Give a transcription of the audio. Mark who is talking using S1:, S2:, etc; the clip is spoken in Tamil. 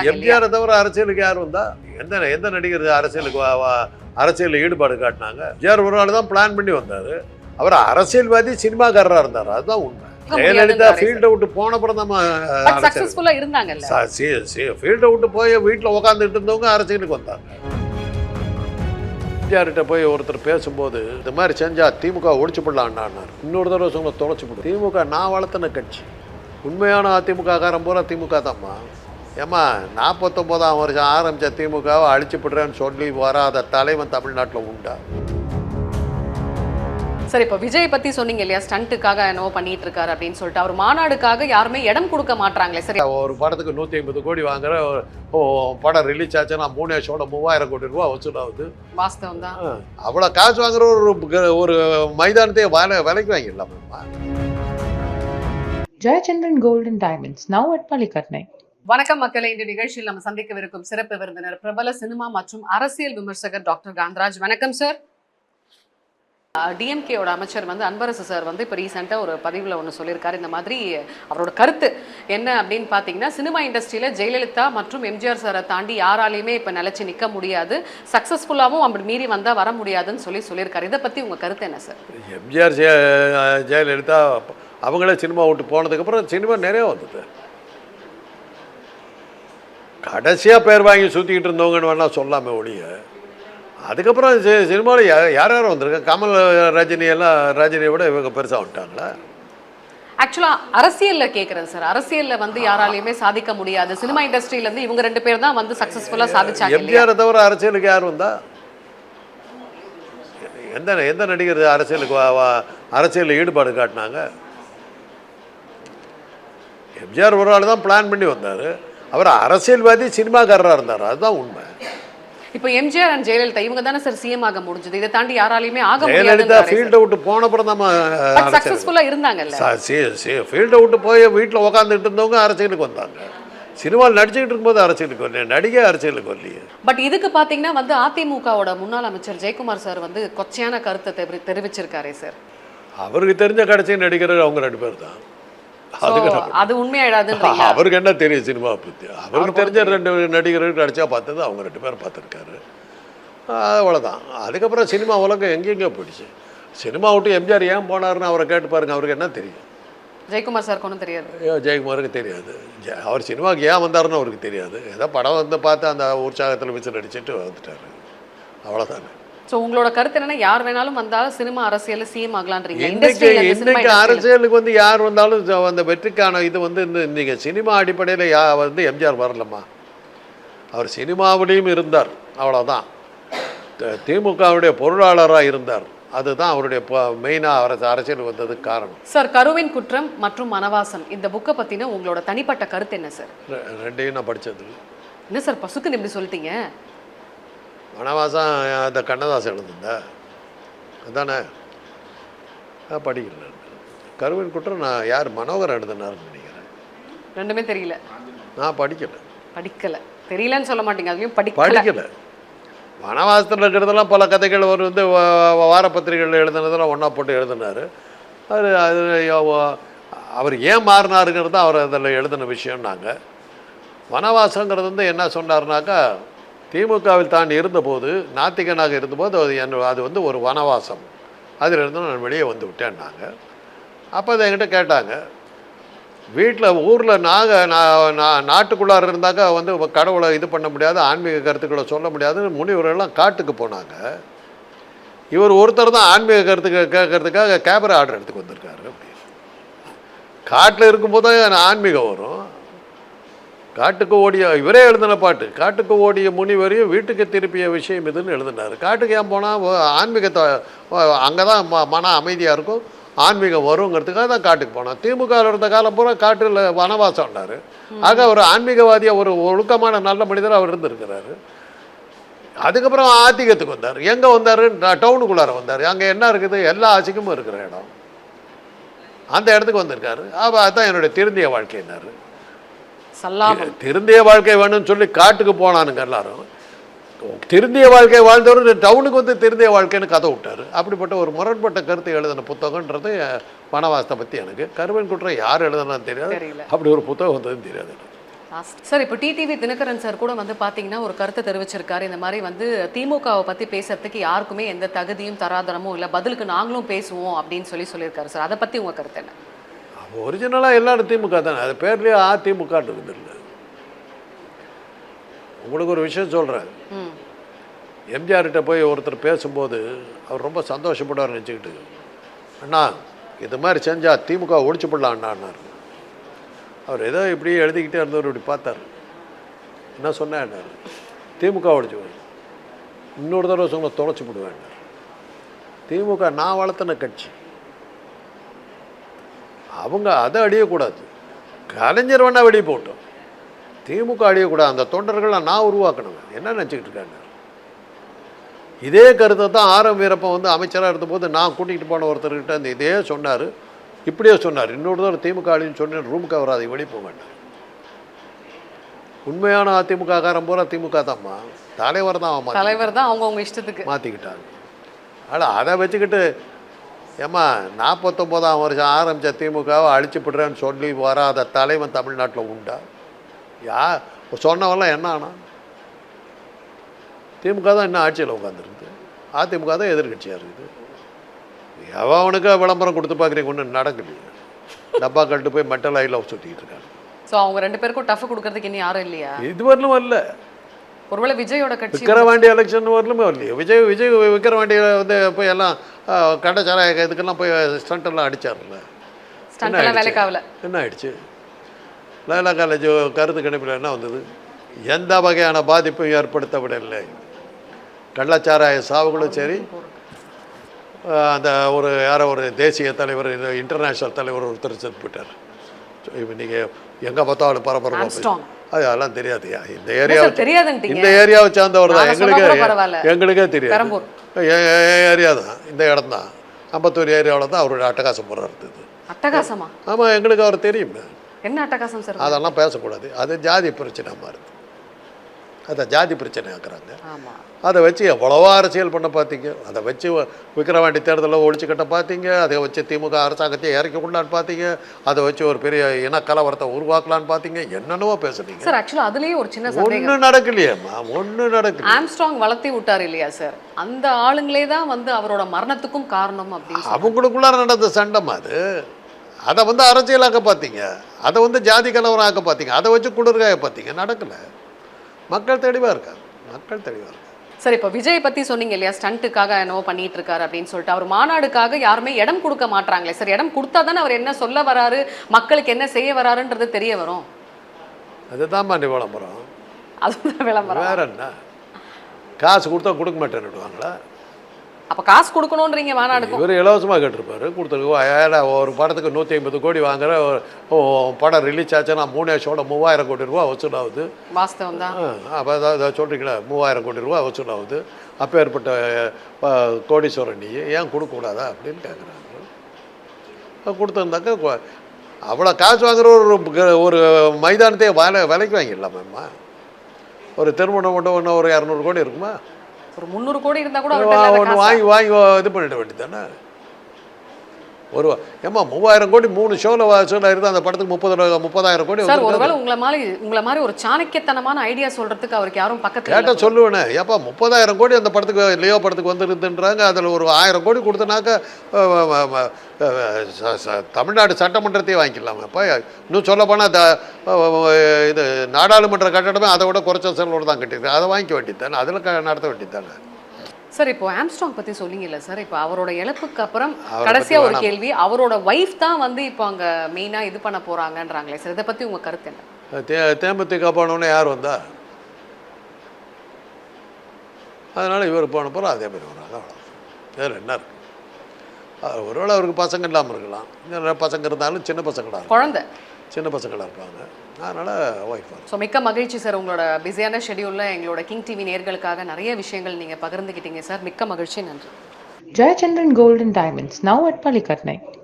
S1: எம்ஜிஆரை தவிர அரசியலுக்கு யார் வந்தா? எந்த எந்த நடிகர் அரசியலுக்கு அரசியலில் ஈடுபாடு காட்டினாங்க? எம்ஜிஆர் ஒரு ஆள் தான் பிளான் பண்ணி வந்தார். அவர் அரசியல்வாதி சினிமாக்காரராக இருந்தார். அதுதான் உண்மை. ஜெயலலிதா ஃபீல்டை விட்டு போன அப்புறம் நம்ம ஃபீல்டை விட்டு போய் வீட்டில் உட்காந்துட்டு இருந்தவங்க அரசியலுக்கு வந்தாங்க. எம்ஜிஆர்கிட்ட போய் ஒருத்தர் பேசும்போது இந்த மாதிரி செஞ்சா திமுக ஒழிச்சு போடலான்னார் இன்னொரு தடவை சொன்ன தொலைச்சு போடு. திமுக நான் வளர்த்தின கட்சி. உண்மையான அதிமுக காரன் பூரா திமுக தான்மா ஏம்மா நாற்பத்தொம்போதாம் வருஷம் ஆரம்பித்த திமுகவை அழிச்சு போடுறேன்னு சொல்லி வராத தலைவன் தமிழ்நாட்டில் உண்டா?
S2: சரி இப்போ விஜய் பத்தி சொன்னீங்க இல்லையா? ஸ்டண்ட்டுக்காக என்னவோ பண்ணிட்டு இருக்காரு அப்படின்னு சொல்லிட்டு. அவர் மாநாடுக்காக யாருமே இடம் கொடுக்க மாட்றாங்களே சரி.
S1: ஒரு படத்துக்கு நூற்றி ஐம்பது கோடி வாங்குற படம் ரிலீஸ் ஆச்சுன்னா மூணு வருஷோட மூவாயிரம் கோடி ரூபா வசூலாகுது.
S2: வாஸ்தவம் தான்
S1: அவ்வளோ காசு வாங்குற ஒரு ஒரு மைதானத்தையே விலை விலைக்கு வாங்கிடலாமா
S3: Gold and Diamonds, now at Palikatnai.
S2: வணக்கம் மக்களை. இந்த நிகழ்ச்சியில் நம்ம சந்திக்கவிருக்கும் சிறப்பு விருந்தினர் பிரபல சினிமா மற்றும் அரசியல் விமர்சகர் டாக்டர் காந்தராஜ். வணக்கம் சார் டிஎம்கேயோட அமைச்சர் வந்து அன்பரசு சார் வந்து இப்போ ரீசெண்டாக ஒரு பதிவில் ஒன்று சொல்லியிருக்காரு. இந்த மாதிரி அவரோட கருத்து என்ன அப்படின்னு பார்த்தீங்கன்னா சினிமா இண்டஸ்ட்ரியில் ஜெயலலிதா மற்றும் எம்ஜிஆர் சாரை தாண்டி யாராலையுமே இப்போ நிலைச்சு நிற்க முடியாது. சக்ஸஸ்ஃபுல்லாகவும் அப்படி மீறி வந்தால் வர முடியாதுன்னு சொல்லி சொல்லியிருக்காரு. இதை பற்றி உங்கள் கருத்து என்ன சார்
S1: எம்ஜிஆர் ஜெய ஜெயலலிதா அவங்களே சினிமா விட்டு போனதுக்கப்புறம் சினிமா நிறைய வந்தது. கடைசியாக பேர் வாங்கி சுற்றிக்கிட்டு இருந்தவங்கன்னு வேணா சொல்லாமே ஒழிய. அதுக்கப்புறம் சினிமாவில் யார் யாரும் வந்திருக்காங்க கமல் ரஜினி எல்லாம் ரஜினியை விட இவங்க பெருசாக வந்துட்டாங்களா?
S2: ஆக்சுவலா அரசியல்ல கேக்குறேன் சார். அரசியல்ல வந்து யாராலையுமே சாதிக்க முடியாது. சினிமா இண்டஸ்ட்ரியில இருந்து இவங்க ரெண்டு பேர் தான் வந்து சக்சஸ்ஃபுல்லா சாதிச்சாங்க
S1: எம்ஜிஆரை தவிர அரசியலுக்கு யார் வந்தா? எந்த எந்த நடிகர் அரசியலுக்கு அரசியலில் ஈடுபாடு காட்டினாங்க? எம்ஜிஆர் ஒரு ஆள் தான் பிளான் பண்ணி வந்தார். அவர் அரசியல்வாதி சினிமாக்காரராக இருந்தார். அதுதான் உண்மை.
S2: இப்போ எம்ஜிஆர் அண்ட் ஜெயலலிதா இவங்க தானே சார் சிஎம் ஆக முடிஞ்சது. இதை தாண்டி யாராலையுமே ஆக
S1: ஜெயலலிதா ஃபீல்டை விட்டு போன அப்புறம் நம்ம
S2: சக்சஸ்ஃபுல்லா இருந்தாங்கல்ல?
S1: ஃபீல்டை விட்டு போய் வீட்டில் உட்காந்துட்டு இருந்தவங்க அரசியலுக்கு வந்தாங்க. சினிமாவில் நடிச்சுக்கிட்டு இருக்கும்போது அரசியலுக்கு வரலையே. நடிகை அரசியலுக்கு வரலையே.
S2: பட் இதுக்கு பாத்தீங்கன்னா வந்து அதிமுகவோட முன்னாள் அமைச்சர் ஜெயக்குமார் சார் வந்து கொச்சையான கருத்தை தெரி- தெரிவிச்சிருக்காரே சார்.
S1: அவருக்கு தெரிஞ்ச கடைசி நடிகர் அவங்க ரெண்டு பேர் தான்.
S2: அது உண்மையாயிடாதுன்றீங்க
S1: அவருக்கு என்ன தெரியும் சினிமா பற்றி அவருக்கு தெரிஞ்ச ரெண்டு நடிகர்கள் நடிச்சா பார்த்தது அவங்க ரெண்டு பேரும் பார்த்துருக்காரு. அவ்வளோதான் அதுக்கப்புறம் சினிமா உலகம் எங்கெங்கேயோ போயிடுச்சு. சினிமா விட்டு எம்ஜிஆர் ஏன் போனாருன்னு அவரை கேட்டு பாருங்க அவருக்கு என்ன தெரியும்?
S2: ஜெயக்குமார் சாருக்கு ஒன்றும் தெரியாது.
S1: ஐயோ, ஜெயக்குமாருக்கு தெரியாது. அவர் சினிமாவுக்கு ஏன் வந்தாருன்னு அவருக்கு தெரியாது. ஏதோ படம் வந்து பார்த்து அந்த உற்சாகத்தில் வச்சு நடிச்சிட்டு வந்துட்டார். அவ்வளோதானே
S2: சோ உங்களோட கருத்து என்னன்னா யார் வேணாலும் வந்தாலும் சினிமா அரசியல் சிஎம் ஆகலான்றீங்க.
S1: இன்னைக்கு அரசியலுக்கு வந்து யார் வந்தாலும் அந்த வெற்றிக்கான இது வந்து இன்னைக்கு சினிமா அடிப்படையில் யா வந்து எம்ஜிஆர் வரலம்மா. அவர் சினிமாவிலையும் இருந்தார் அவ்வளோதான் திமுகவுடைய பொருளாளராக இருந்தார். அதுதான் அவருடைய மெயினாக அவர் அரசியல் வந்ததுக்கு காரணம்.
S2: சார் கருவின் குற்றம் மற்றும் மனவாசம் இந்த புக்கை பத்தின உங்களோட தனிப்பட்ட கருத்து என்ன சார்
S1: ரெண்டையும் நான் படித்தது
S2: என்ன சார் பசுக்குன்னு இப்படி சொல்லிட்டீங்க?
S1: வனவாசம் அந்த கண்ணதாசன் எழுதுந்தா அதானே? நான் படிக்கிறேன் கருவின் குற்றம் நான் யார் மனோகரன் எழுதினாருன்னு நினைக்கிறேன்.
S2: ரெண்டுமே தெரியல.
S1: நான் படிக்கலை.
S2: படிக்கல. தெரியலன்னு சொல்ல மாட்டீங்க அதுலயும் படிக்கல.
S1: படிக்கல. வனவாசத்தில் இருக்கிறதெல்லாம் பல கதைகள் அவர் வந்து வார பத்திரிகைகள் எழுதுனதெல்லாம் ஒன்றா போட்டு எழுதினார். அது அது அவர் ஏன் மாறினாருங்கிறது அவர் அதில் எழுதின விஷயம்னாங்க. வனவாசங்கிறது வந்து என்ன சொன்னார்னாக்கா திமுகவில் தான் இருந்தபோது நாத்திகனாக இருந்தபோது அது என் அது வந்து ஒரு வனவாசம். அதிலிருந்து நான் வெளியே வந்து விட்டேன்னாங்க அப்போ அதை என்கிட்ட கேட்டாங்க. வீட்டில் ஊரில் நாங்கள் நான் நாட்டுக்குள்ளார இருந்தாக்கா வந்து கடவுளை இது பண்ண முடியாது ஆன்மீக கருத்துக்களை சொல்ல முடியாதுன்னு முனிவர்கள்லாம் காட்டுக்கு போனாங்க. இவர் ஒருத்தர் தான் ஆன்மீக கருத்துக்க கேட்கறதுக்காக கேமரா ஆர்டர் எடுத்துக்கு வந்திருக்காரு அப்படி காட்டில் இருக்கும்போது தான் ஆன்மீகம் வரும். காட்டுக்கு ஓடிய இவரே எழுதின பாட்டு. காட்டுக்கு ஓடிய முனிவரையும் வீட்டுக்கு திருப்பிய விஷயம் இதுன்னு எழுதினார். காட்டுக்கு ஏன் போனால் ஆன்மீகத்தை அங்கே தான் ம மன அமைதியாக இருக்கும். ஆன்மீகம் வருங்கிறதுக்காக தான் காட்டுக்கு போனோம். திமுகவில் இருந்த காலம் பூரா காட்டில் வனவாசம்னாரு ஆக ஒரு ஆன்மீகவாதியாக ஒரு ஒழுக்கமான நல்ல மனிதர் அவர் இருந்திருக்கிறாரு. அதுக்கப்புறம் ஆத்திகத்துக்கு வந்தார். எங்கே வந்தார்? டவுனுக்குள்ளார வந்தார். அங்கே என்ன இருக்குது? எல்லா ஆசிக்கமும் இருக்கிற இடம். அந்த இடத்துக்கு வந்திருக்காரு. அப்போ அதுதான் என்னுடைய திருந்திய வாழ்க்கைன்னாரு.
S2: சல்லாபம்
S1: திருந்திய வாழ்க்கை வேணும்னு சொல்லி காட்டுக்கு போனானுங்க எல்லாரும். திருந்திய வாழ்க்கை வாழ்ந்தவர் டவுனுக்கு வந்து திருந்திய வாழ்க்கைன்னு கதை விட்டார். அப்படிப்பட்ட ஒரு முரண்பட்ட கருத்தை எழுதின புத்தகன்றது வனவாசத்தை பற்றி எனக்கு. கருவன் குற்றம் யார் எழுதுனான்னு தெரியாது. அப்படி ஒரு புத்தகம் வந்ததுன்னு தெரியாது
S2: சார் இப்போ டிடிவி தினகரன் சார் கூட வந்து பார்த்தீங்கன்னா ஒரு கருத்தை தெரிவிச்சிருக்காரு. இந்த மாதிரி வந்து திமுகவை பற்றி பேசுறதுக்கு யாருக்குமே எந்த தகுதியும் தராதரமும் இல்லை பதிலுக்கு நாங்களும் பேசுவோம் அப்படின்னு சொல்லி சொல்லியிருக்காரு. சார் அதை பற்றி உங்கள் கருத்து என்ன?
S1: ஒரிஜினலாக எல்லாரும் திமுக தானே. அது பேர்லேயே அதிமுக இருக்குது இல்லை உங்களுக்கு ஒரு விஷயம் சொல்கிறேன் எம்ஜிஆர்கிட்ட போய் ஒருத்தர் பேசும்போது அவர் ரொம்ப சந்தோஷப்படுவார் நினச்சிக்கிட்டு அண்ணா இது மாதிரி செஞ்சால் திமுக ஒழிச்சு போடலாம் அண்ணான்னார் அவர் ஏதோ இப்படி எழுதிக்கிட்டே இருந்தவர் இப்படி பார்த்தார். என்ன சொன்னேன் திமுக ஒழிச்சு போடு. இன்னொரு தடவை சொன்ன தொலைச்சி போடுவேன் திமுக நான் வளர்த்தின கட்சி. அவங்க அதை அடியக்கூடாது. கலைஞர் வேணா வெளியே போட்டோம் திமுக அடியக்கூடாது. அந்த தொண்டர்களை நான் உருவாக்கணுங்க. என்ன நினச்சிக்கிட்டு இருக்காங்க? இதே கருத்தை தான் ஆரம் வீரப்பன் வந்து அமைச்சராக இருந்தபோது நான் கூட்டிகிட்டு போன ஒருத்தர்கிட்ட அந்த இதே சொன்னார். இப்படியே சொன்னார். இன்னொரு தடவை திமுக ஆளுன்னு சொன்னேன். ரூமுக்கு அவர் அதை வெளியே போக வேண்டாம். உண்மையான அதிமுக காரன் பூரா திமுக தான்மா. தலைவர் தான்
S2: தலைவர் தான் அவங்கவுங்க இஷ்டத்துக்கு.
S1: மாற்றிக்கிட்டாங்க ஆனால் அதை வச்சுக்கிட்டு ஏம்மா நாற்பத்தொம்போதாம் வருஷம் ஆரம்பித்த திமுகவை அழிச்சுப்படுறேன்னு சொல்லி வராத தலைவன் தமிழ்நாட்டில் உண்டா? யா சொன்னவெல்லாம் என்ன ஆனா? திமுக தான் இன்னும் ஆட்சியில் உட்காந்துருக்கு அதிமுக தான் எதிர்கட்சியாக இருக்குது. எவனுக்கு விளம்பரம் கொடுத்து பார்க்குறீங்க? ஒன்றும் நடக்கலையே. டப்பா கட்டு போய் மெட்டல் ஆயில் சுற்றிக்கிட்டு இருக்காங்க.
S2: ஸோ அவங்க ரெண்டு பேருக்கும் டஃப் கொடுக்கறதுக்கு இன்னும் யாரும் இல்லையா?
S1: இது வரலும் வரல.
S2: ஒருவேளை விஜயோட கட்சி
S1: விக்கிரவாண்டி எலெக்ஷன் வரலுமே வரலையே. விஜய் விஜய் விக்கிரவாண்டியில் வந்து போய் எல்லாம் ஆ, கடை சாராய இதுக்கெல்லாம் போய் ஸ்டண்ட் எல்லாம்
S2: வேலைக்காவல
S1: என்ன ஆயிடுச்சு? லைலா காலேஜ் கருத்து கணிப்பில் என்ன வந்தது? எந்த வகையான பாதிப்பும் ஏற்படுத்தவிடவில்லை. கள்ளச்சாராய சாவுகளும் சரி அந்த ஒரு யாரோ ஒரு தேசிய தலைவர் இன்டர்நேஷ்னல் தலைவர் ஒருத்தர் செத்து போயிட்டார். நீங்கள் எங்கே பார்த்தாலும் பரபரப்பாக. அது அதெல்லாம் தெரியாதுயா? இந்த ஏரியா இந்த ஏரியாவை சேர்ந்தவர் தான். எங்களுக்கு. எங்களுக்கே தெரியாது.
S2: பெரம்பூர்.
S1: எ- எ- எ- ஏரியா தான். இந்த இடம் தான். அம்பத்தூர் ஏரியாவில் தான் அவருடைய அட்டகாசம் போடுற இருந்தது
S2: அட்டகாசமா?
S1: ஆமாம் எங்களுக்கு அவர் தெரியும்.
S2: என்ன அட்டகாசம் சார்
S1: அதெல்லாம் பேசக்கூடாது. அது ஜாதி பிரச்சனை மாறுது அதை ஜாதி பிரச்சனை ஆக்குறாங்க.
S2: ஆமா.
S1: அதை வச்சு எவ்வளவோ அரசியல் பண்ண பார்த்தீங்க அதை வச்சு விக்கிரவாண்டி தேர்தலில் ஒழிச்சுக்கிட்ட பார்த்தீங்க அதை வச்சு திமுக அரசாங்கத்தை இறக்கி கொண்டான்னு பார்த்தீங்க அதை வச்சு ஒரு பெரிய இன கலவரத்தை உருவாக்கலான்னு பார்த்தீங்க என்னென்னவோ பேசுனீங்க.
S2: சார் ஆக்சுவலா அதுலயே ஒரு சின்ன
S1: ஒன்றும் நடக்கலையேம்மா. ஒன்றும் நடக்கல.
S2: ஆம்ஸ்ட்ராங் வளர்த்தி விட்டார் இல்லையா சார்? அந்த ஆளுங்களே தான் வந்து அவரோட மரணத்துக்கும் காரணம் அப்படின்னு
S1: அவங்களுக்குள்ளார நடந்த சண்டைமா அது. அதை வந்து அரசியலாக்க பார்த்தீங்க அதை வந்து ஜாதி கலவரம் ஆக்க பார்த்தீங்க அதை வச்சு குளிர்காய பார்த்தீங்க நடக்கலை. மக்கள் தெளிவாக இருக்காங்க. மக்கள் தெளிவாக இருக்காங்க.
S2: சார் இப்போ விஜய் பத்தி சொன்னீங்க இல்லையா? ஸ்டண்ட்டுக்காக என்னவோ பண்ணிட்டு இருக்காரு அப்படின்னு சொல்லிட்டு அவர் மாநாடுக்காக யாருமே இடம் கொடுக்க மாட்றாங்களே. சார் இடம் கொடுத்தா தானே அவர் என்ன சொல்ல வராரு? மக்களுக்கு என்ன செய்ய வராருன்றது தெரிய வரும்.
S1: அதுதான்மா நீ விளம்பரம்.
S2: அதுதான் விளம்பரம்.
S1: வேற என்ன? காசு கொடுத்தா கொடுக்க மாட்டேன்னுடுவாங்களா
S2: அப்ப காசு கொடுக்கணுன்றீங்க மாநாடுக்கும்.
S1: இவர் இலவசமாக கேட்டிருப்பாரு. கொடுத்துருக்கு. ஒரு படத்துக்கு நூற்றி ஐம்பது கோடி வாங்குற படம் ரிலீஸ் ஆச்சுன்னா மூணே ஷோட மூவாயிரம் கோடி ரூபா வசூலாகுது.
S2: வாஸ்தவம் தான்
S1: அப்போ அதாவது சொல்கிறீங்களா மூவாயிரம் கோடி ரூபா வசூலாகுது. அப்பேற்பட்ட அஹ், கோடீஸ்வரன் நீ ஏன் கொடுக்கக்கூடாதா அப்படின்னு கேட்குறாங்க கொடுத்துருந்தாக்க அவ்வளோ காசு வாங்குற ஒரு ஒரு மைதானத்தையே விலை விலைக்கு வாங்கிடலாமேம்மா ஒரு திருமண மண்டபம் ஒன்று ஒரு இரநூறு கோடி இருக்குமா?
S2: ஒரு முந்நூறு கோடி இருந்தா கூட?
S1: வாங்கி வாங்கி இது பண்ணிட வேண்டியது தானே ஒரு ஏம்மா மூவாயிரம் கோடி மூணு ஷோவில் வசூலாக இருக்குது அந்த படத்துக்கு முப்பது முப்பதாயிரம் கோடி
S2: சார். ஒருவேளை உங்களை மாதிரி உங்களை மாதிரி ஒரு சாணக்கியத்தனமான ஐடியா சொல்றதுக்கு அவருக்கு யாரும் பக்கத்துல
S1: கேட்டால். சொல்லுவேனே. ஏப்பா முப்பதாயிரம் கோடி அந்த படத்துக்கு லியோ படத்துக்கு வந்துருதுன்றாங்க. அதில் ஒரு ஆயிரம் கோடி கொடுத்தனாக்க தமிழ்நாடு சட்டமன்றத்தையே வாங்கிக்கலாமா இப்போ இன்னும் சொல்ல போனால் த இது நாடாளுமன்ற கட்டடமே அதை விட குறைச்ச செலவோடு தான் கட்டியிருக்கு. அதை வாங்கிக்க வேண்டியது தானே அதில் க நடத்த வேண்டியது தானே
S2: சார் இப்போ ஆம்ஸ்ட்ராங் பத்தி சொன்னீங்கல்ல சார் இப்போ அவரோட இழப்புக்கு அப்புறம் கடைசியா ஒரு. கேள்வி அவரோட ஒய்ஃப் தான் வந்து இப்போ அங்க மெயினா இது பண்ண போறாங்கன்றாங்களே சார் இதை பத்தி உங்க கருத்து என்ன?
S1: தே தேமுதிக போனோடனே யார் வந்தா? அதனால் இவர் போன போகிறோம் அதே மாதிரி வராங்க அவ்வளோ வேறு என்ன இருக்கு? அது ஒருவேளை அவருக்கு பசங்க இல்லாமல் இருக்கலாம். பசங்க இருந்தாலும் சின்ன பசங்களாக
S2: குழந்தை.
S1: சின்ன பசங்களாக இருப்பாங்க. அதனால் ஒய்ஃப்
S2: ஸோ மிக்க மகிழ்ச்சி சார் உங்களோட பிஸியான ஷெடியூலில் எங்களோட கிங் டிவி நேர்களுக்காக நிறைய விஷயங்கள் நீங்க பகிர்ந்துக்கிட்டீங்க சார் மிக்க மகிழ்ச்சி. நன்றி.
S3: Gold and Diamonds, now at Palikatnai.